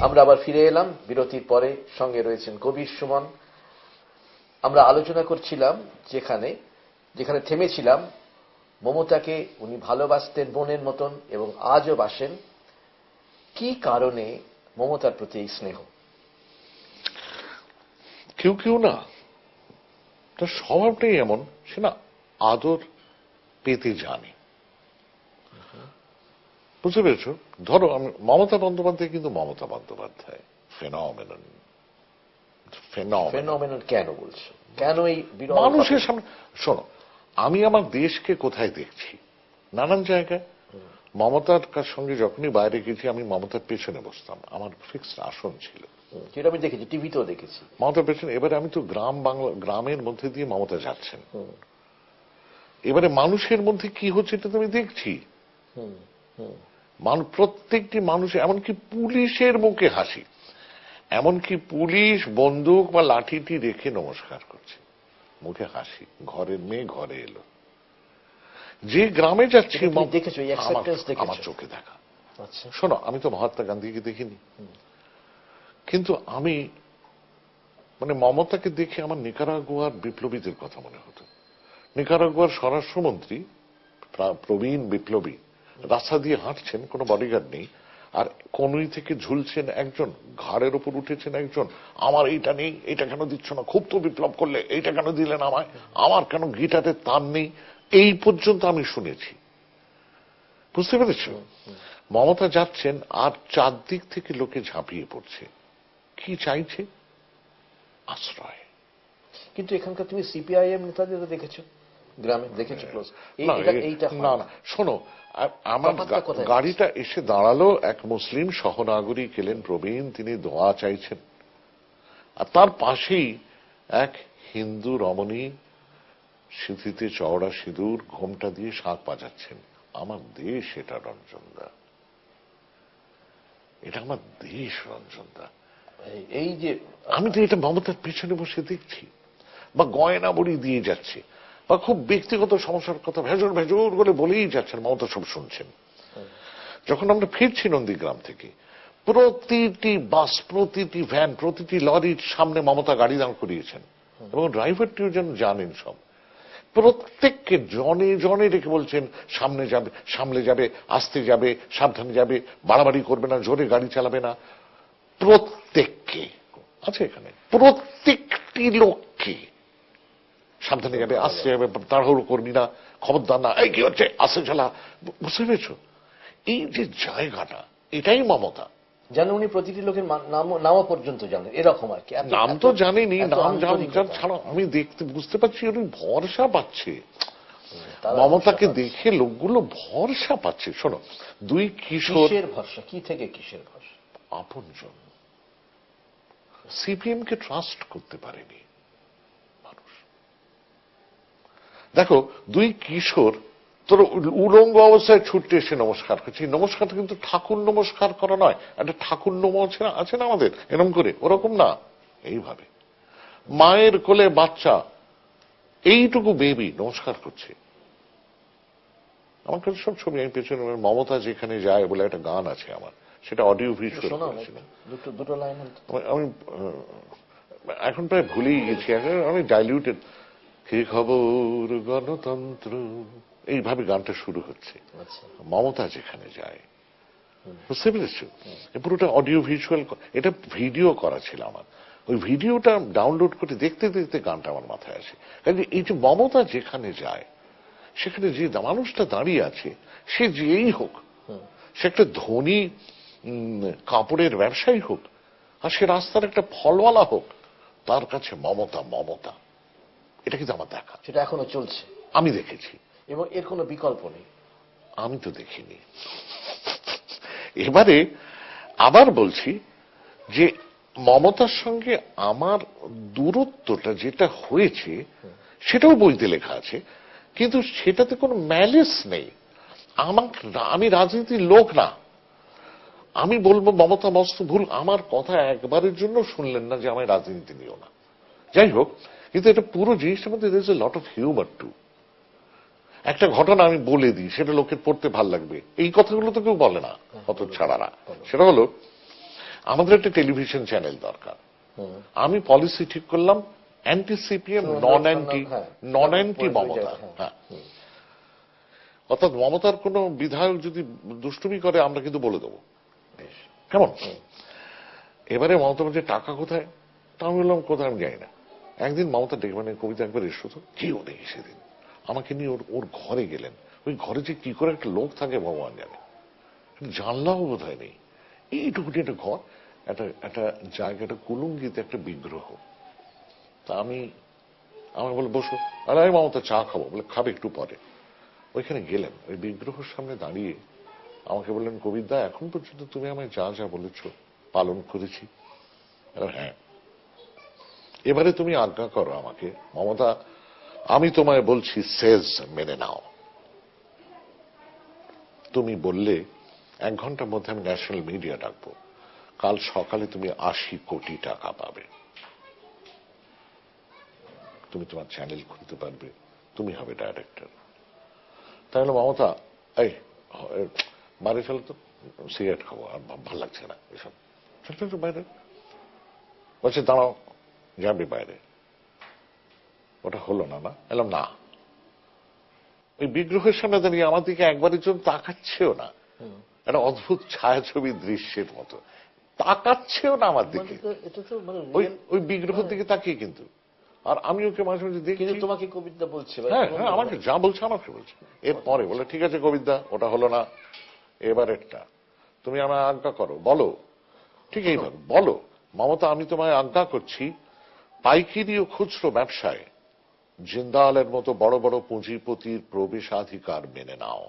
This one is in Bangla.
আমরা আবার ফিরে এলাম। বিরতির পরে সঙ্গে রয়েছেন কবির সুমন। আমরা আলোচনা করছিলাম যেখানে যেখানে থেমেছিলাম মমতাকে উনি ভালোবাসতেন বোনের মতন এবং আজও বাসেন। কি কারণে মমতার প্রতি এই স্নেহ? কেউ কেউ না, তার স্বভাবটাই এমন, সে না আদর পেতে জানে। বুঝতে পেরেছ? ধরো আমি মমতা বন্দ্যোপাধ্যায় কিন্তু মমতা বন্দ্যোপাধ্যায়। ফেনমেনন ফেনমেনন কেন বলছো? কেন এই মানুষের সামনে শোনো আমি আমার দেশকে কোথায় দেখছি? নানান জায়গায়। মমতার সঙ্গে যখনই বাইরে গেছি আমি মমতার পেছনে বসতাম। আমার ফিক্সড আসন ছিল। যেটা আমি দেখেছি টিভিতেও দেখেছি। মমতার পেছনে এবারে আমি তো গ্রাম বাংলা গ্রামের মধ্যে দিয়ে মমতা যাচ্ছেন। এবারে মানুষের মধ্যে কি হচ্ছে এটা তো আমি দেখছি। হুম, হুম। মানুষ প্রত্যেকটি মানুষ এমনকি পুলিশের মুখে হাসি। এমনকি পুলিশ বন্দুক বা লাঠিটি রেখে নমস্কার করছে। মুখে হাসি। ঘরের মেয়ে ঘরে এলো। যে গ্রামে যাচ্ছি আমার- চোখে দেখা। আচ্ছা। শোনো আমি তো মহাত্মা গান্ধীকে দেখিনি। কিন্তু আমি মানে মমতাকে দেখে আমার নিকারাগুয়ার বিপ্লবীদের কথা মনে হতো। নিকারাগুয়ার স্বরাষ্ট্রমন্ত্রী প্রবীণ বিপ্লবী রাস্তা দিয়ে হাঁটছেন, কোনো বডিগার্ড নেই, আর কনুই থেকে ঝুলছেন একজন, ঘাড়ের উপর উঠেছেন একজন, আমার এইটা নেই এটা কেন দিচ্ছ না, খুব তো বিপ্লব করলে, এইটা কেন দিলেন আমায়, আমার কেন গিটারের তার নেই, এই পর্যন্ত আমি শুনেছি। বুঝতে পেরেছ? মমতা যাচ্ছেন, আর চারদিক থেকে লোকে ঝাঁপিয়ে পড়ছে। কি চাইছে? আশ্রয়। কিন্তু এখানকার তুমি সিপিআইএম নেতাদের দেখেছ। গ্রামে দেখেছ ক্লোজ না, হয় না না শোনো আমার? গাড়িটা এসে দাঁড়াল এক মুসলিম সহনাগরিক এলেন প্রবীণ তিনি দোয়া চাইছেন। আর তার পাশেই এক হিন্দু রমণী সিঁথিতে চওড়া সিঁদুর ঘোমটা দিয়ে শাঁখ বাজাচ্ছেন। আমার দেশ এটা রঞ্জনদা। এটা আমার দেশ রঞ্জনদা। এই- এই যে আমি তো এটা মমতার পেছনে বসে দেখছি বা গয়না বড়ি দিয়ে যাচ্ছে। বা খুব ব্যক্তিগত সমস্যার কথা ভেজর ভেজর করে বলেই যাচ্ছেন, মমতা সব শুনছেন। যখন আমরা ফিরছি নন্দীগ্রাম থেকে, প্রতিটি বাস, প্রতিটি ভ্যান, প্রতিটি লরির সামনে মমতা গাড়ি দাঁড় করিয়েছেন। এবং ড্রাইভারটিও যেন জানেন সব। প্রত্যেককে জনে জনে রেখে বলছেন, সামনে যাবে সামনে যাবে, আসতে যাবে, সাবধানে যাবে, বাড়াবাড়ি করবে না, জোরে গাড়ি চালাবে না। প্রত্যেককে, আছে এখানে, প্রত্যেকটি লোককে সাবধানে যাবে আসতে যাবে তাড়াহুড়ো করবি না খবরদার না। এই কি হচ্ছে? আসতে চালা বুঝতে পেরেছ? এই যে জায়গাটা এটাই মমতা। যেন উনি প্রতিটি লোকের নামও পর্যন্ত জানেন এরকম আর কি। নাম তো জানিনি নাম জান ছাড়া আমি দেখতে বুঝতে পারছি উনি ভরসা পাচ্ছে। মমতাকে দেখে লোকগুলো ভরসা পাচ্ছে। শোনো দুই পাচ্ছে। কিশোর ভরসা? কি থেকে কিসের ভরসা? আপনজন। সিপিএম কে ট্রাস্ট করতে পারেনি মানুষ দেখো দুই কিশোর তোর উলঙ্গ অবস্থায় ছুটতে এসে নমস্কার করছি। নমস্কারটা কিন্তু ঠাকুর নমস্কার করা নয় একটা ঠাকুর নম আছে না আমাদের? এরকম করে ওরকম না। এইভাবে। মায়ের কোলে বাচ্চা এইটুকু বেবি নমস্কার করছে। আমার কাছে সব ছবি আমি পেছনে মমতা যেখানে যায় বলে একটা গান আছে আমার সেটা অডিও ভিজুয়াল আমি- এখন প্রায় ভুলেই গেছি আমি ডাইলিউটেড কি খবর গণতন্ত্র? এইভাবে গানটা শুরু হচ্ছে। আচ্ছা। মমতা যেখানে যায় বুঝতে পেরেছ পুরোটা অডিও ভিজুয়াল এটা ভিডিও করা ছিল আমার। ওই ভিডিওটা ডাউনলোড করে দেখতে দেখতে গানটা আমার মাথায় আসে। কাজে এই যে মমতা যেখানে যায় সেখানে যে মানুষটা দাঁড়িয়ে আছে সে যেই হোক সে একটা ধনী কাপড়ের ব্যবসায়ী হোক আর সে রাস্তার একটা ফলওয়ালা হোক তার কাছে মমতা মমতা। এটা কিন্তু আমার দেখা। সেটা এখনও চলছে। আমি দেখেছি। এবং এর কোনো বিকল্প নেই। আমি তো দেখিনি। এবারে আবার বলছি যে মমতার সঙ্গে আমার দূরত্বটা যেটা হয়েছে সেটাও বইতে লেখা আছে কিন্তু সেটাতে কোনো ম্যালেস নেই। আমার আমি রাজনীতির লোক না। আমি বলব মমতা মস্ত ভুল। আমার কথা একবারের জন্য শুনলেন না যে আমায় রাজনীতি নিও না। যাই হোক কিন্তু এটা পুরো জিনিসটার মধ্যে there lot of humour too একটা ঘটনা আমি বলে দিই সেটা লোকের পড়তে ভালো লাগবে। এই কথাগুলো তো কেউ বলে না অত ছাড়ারা সেটা হলো আমাদের একটা টেলিভিশন চ্যানেল দরকার। আমি পলিসি ঠিক করলাম anti CPM non anti. Non anti Mamata হ্যাঁ। হ্যাঁ। অর্থাৎ মমতার কোন বিধায়ক যদি দুষ্টুমি করে আমরা কিন্তু বলে দেবো। কেমন? এবারে মমতা বলছে টাকা কোথায়? তা আমি বললাম কোথায় আমি জানি না। একদিন মমতা ডেকে মানে কবিতা একবার এসো তো। কেউ নেই সেদিন। আমাকে নিয়ে ওর ওর ঘরে গেলেন। ওই ঘরে যে কি করে একটা লোক থাকে ভগবান জানে। জানলাও বোধ হয় নেই। এইটুকুটি একটা ঘর, একটা একটা জায়গাটা কুলুঙ্গিতে একটা বিগ্রহ। তা আমি, আমাকে বলে, বসো। আরে আমি মমতা, চা খাব। বলে, খাবে একটু পরে। ওইখানে গেলেন। ওই বিগ্রহের সামনে দাঁড়িয়ে আমাকে বললেন কবিদা এখন পর্যন্ত তুমি আমায় যা যা বলেছ, পালন করেছি। হ্যাঁ এবারে তুমি আজ্ঞা করো আমাকে। মমতা আমি তোমায় বলছি সেজ মেনে নাও। তুমি বললে এক ঘণ্টার মধ্যে আমি ন্যাশনাল মিডিয়া ডাকবো। কাল সকালে তুমি আশি কোটি টাকা পাবে। তুমি তোমার চ্যানেল খুলতে পারবে। তুমি হবে ডাইরেক্টর তাহলে মমতা এই এ, চলো তো। সিগারেট খাব আর ভালো লাগছে না এসব। বাইরে। বলছে দাঁড়াও। যাবে বাইরে ওটা হলো না না? এলাম না। ওই বিগ্রহের সামনে দাঁড়িয়ে আমার দিকে একবারের জন্য তাকাচ্ছেও না। একটা অদ্ভুত ছায়াছবি দৃশ্যের মতো। তাকাচ্ছেও না আমার দিকে। মানে মানে ওই বিগ্রহের দিকে তাকিয়ে কিন্তু। আর আমি ওকে মাঝে মাঝে দেখি তোমাকে কবিতা বলছে হ্যাঁ হ্যাঁ আমাকে যা বলছে আমাকে বলছে। এরপরে বলে ঠিক আছে কবিতা ওটা হলো না। এবার এবারেরটা তুমি আমায় আজ্ঞা করো বলো। ঠিক এইভাবে বলো। মমতা আমি তোমায় আজ্ঞা করছি পাইকারি ও খুচরো ব্যবসায় জিন্দালের মতো বড় বড় পুঁজিপতির প্রবেশাধিকার মেনে নাও।